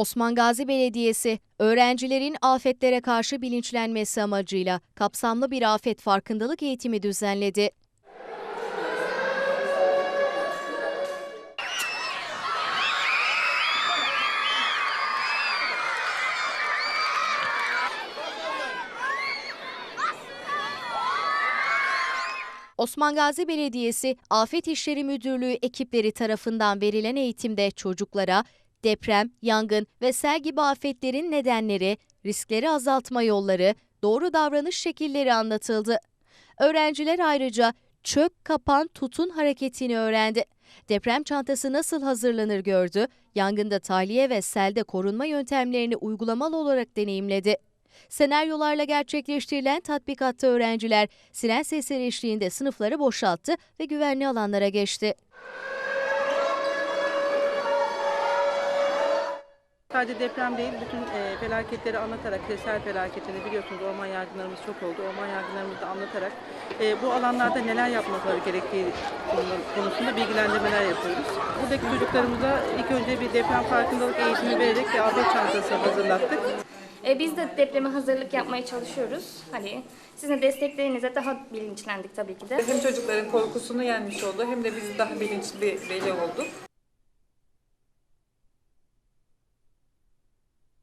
Osman Gazi Belediyesi, öğrencilerin afetlere karşı bilinçlenmesi amacıyla kapsamlı bir afet farkındalık eğitimi düzenledi. Osman Gazi Belediyesi Afet İşleri Müdürlüğü ekipleri tarafından verilen eğitimde çocuklara deprem, yangın ve sel gibi afetlerin nedenleri, riskleri azaltma yolları, doğru davranış şekilleri anlatıldı. Öğrenciler ayrıca çök, kapan, tutun hareketini öğrendi. Deprem çantası nasıl hazırlanır gördü, yangında tahliye ve selde korunma yöntemlerini uygulamalı olarak deneyimledi. Senaryolarla gerçekleştirilen tatbikatta öğrenciler siren sesleri eşliğinde sınıfları boşalttı ve güvenli alanlara geçti. Sadece deprem değil, bütün e, felaketleri anlatarak, sel felaketini biliyorsunuz orman yangınlarımız çok oldu. Orman yangınlarımızı da anlatarak e, bu alanlarda neler yapmaları gerektiği konu- konusunda bilgilendirmeler yapıyoruz. Buradaki çocuklarımıza ilk önce bir deprem farkındalık eğitimi vererek bir afet çantası hazırlattık. E, biz de depreme hazırlık yapmaya çalışıyoruz. Hani sizin de desteklerinize daha bilinçlendik tabii ki de. Hem çocukların korkusunu yenmiş oldu hem de biz daha bilinçli bir veli olduk.